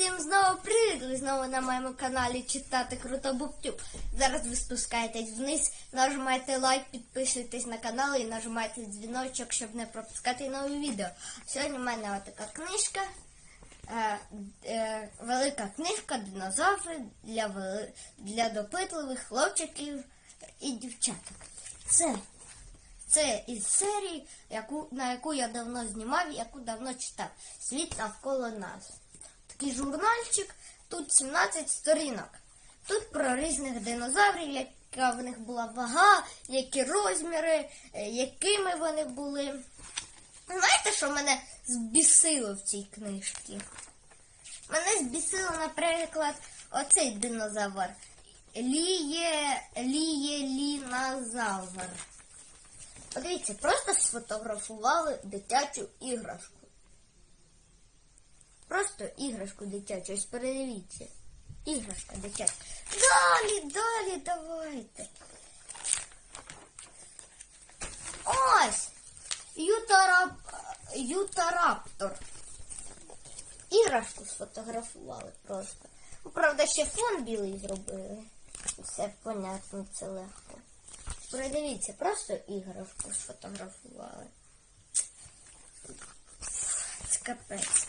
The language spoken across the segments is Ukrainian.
Всім знову привіт! Ви знову на моєму каналі читати Круто Буктюб. Зараз ви спускаєтесь вниз, нажимаєте лайк, підписуйтесь на канал і нажимаєте дзвіночок, щоб не пропускати нові відео. Сьогодні в мене така книжка. Е, е, велика книжка динозаври для, вели- для допитливих хлопчиків і дівчаток. Це це із серії, яку, на яку я давно знімав, і яку давно читав. Світ навколо нас. Такий журнальчик, тут 17 сторінок. Тут про різних динозаврів, яка в них була вага, які розміри, е, якими вони були. Знаєте, що мене збісило в цій книжці? Мене збісило, наприклад, оцей динозавр. Ліє, ліє лінозавр. Подивіться, просто сфотографували дитячу іграшку. Просто іграшку дитячу. Ось передивіться. Іграшка дитяча. Далі, далі, давайте. Ось! Ютарап... Ютараптор. Іграшку сфотографували просто. Ну, правда, ще фон білий зробили. Все понятно, це легко. Придивіться, просто іграшку сфотографували. Це капець.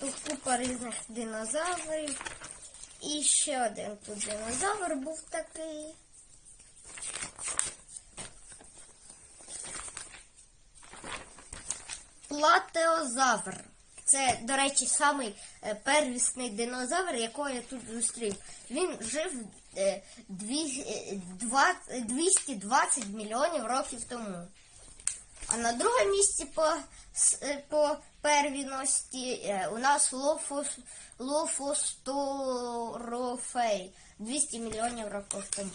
Купа різних динозаврів. І ще один тут динозавр був такий. Платеозавр. Це, до речі, самий е, первісний динозавр, якого я тут зустрів. Він жив е, дві- е, два- 220 мільйонів років тому. А на другому місці по, е, по первісності е, у нас лофос, лофосторофей. 200 мільйонів років тому.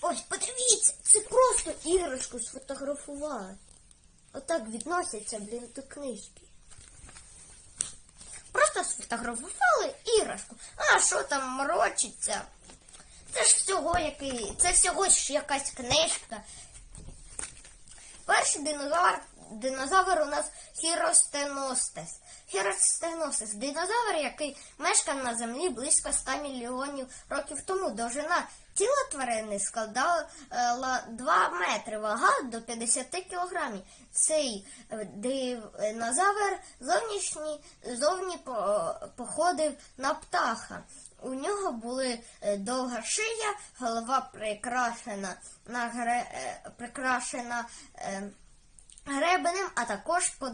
Ось, подивіться, це просто іграшку сфотографували. Отак відносяться, блін, до книжки. Просто сфотографували іграшку. А що там морочиться? Це ж всього який. Це всього ж якась книжка. Перший динозавр, динозавр у нас Хіростеностес. Хіростеностес динозавр, який мешкав на землі близько 100 мільйонів років тому. Довжина тіла тварини складала 2 метри, вага до 50 кілограмів. Цей е, динозавр зовнішній, зовні походив на птаха. У нього були е, довга шия, голова прикрашена на е, прикрашена гребенем, а також под,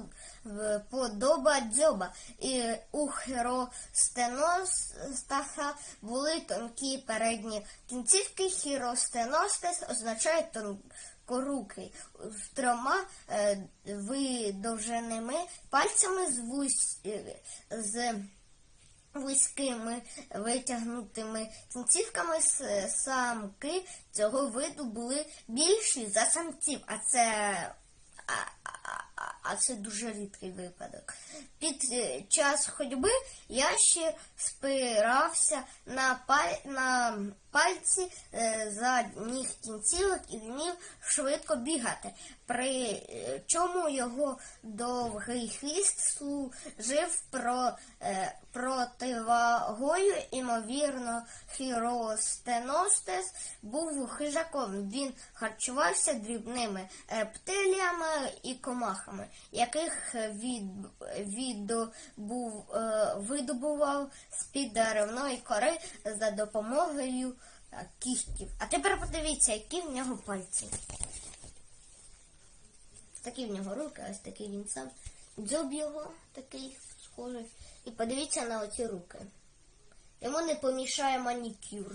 подоба дзьоба. І у хіростеностаса були тонкі передні кінцівки. Хіростеностес означає тонкорукий з трьома е, видовженими пальцями з, вусь, е, з вузькими витягнутими кінцівками самки цього виду були більші за самців, а це, а- це дуже рідкий випадок. Під е, час ходьби ящір спирався на, паль, на пальці е, задніх кінцівок і вмів швидко бігати. При е, чому його довгий хвіст служив про, противагою, імовірно, хіростеностес був хижаком. Він харчувався дрібними птиліями і комахами, яких від, віддобув, е, видобував з-під деревної кори за допомогою е, кігтів. А тепер подивіться, які в нього пальці. Такі в нього руки, ось такий він сам. Дзьоб його такий схожий. І подивіться на оці руки. Йому не помішає манікюр.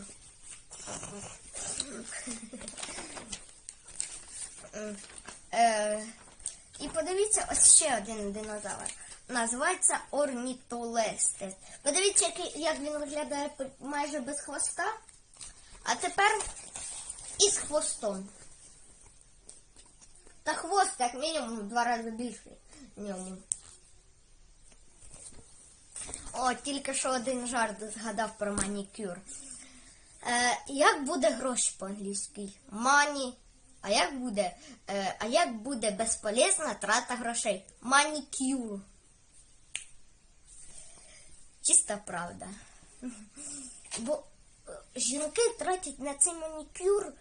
І подивіться ось ще один динозавр. Називається орнітолестес. Подивіться, як він виглядає майже без хвоста. А тепер із хвостом. Та хвост, як мінімум, в два рази більший ньому. О, тільки що один жарт згадав про манікюр. Е, як буде гроші по-англійськи? Money. А як буде, е, а як буде безполезна трата грошей? Манікюр. чиста правда. Бо е, жінки тратять на цей манікюр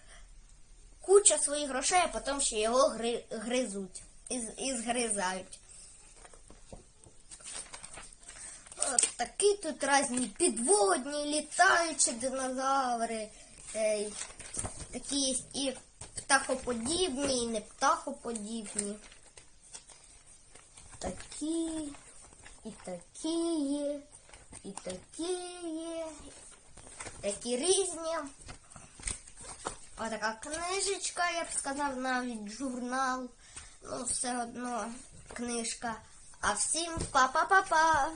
куча своїх грошей, а потім ще його гри, гризуть і, і згризають. От такі тут різні підводні, літаючі динозаври. Е, такі є і птахоподібні, і не птахоподібні. Такі, і такі є, і такі є, такі різні. Отака книжечка, я б сказав, навіть журнал. Ну, все одно книжка. А всім па-па-па-па!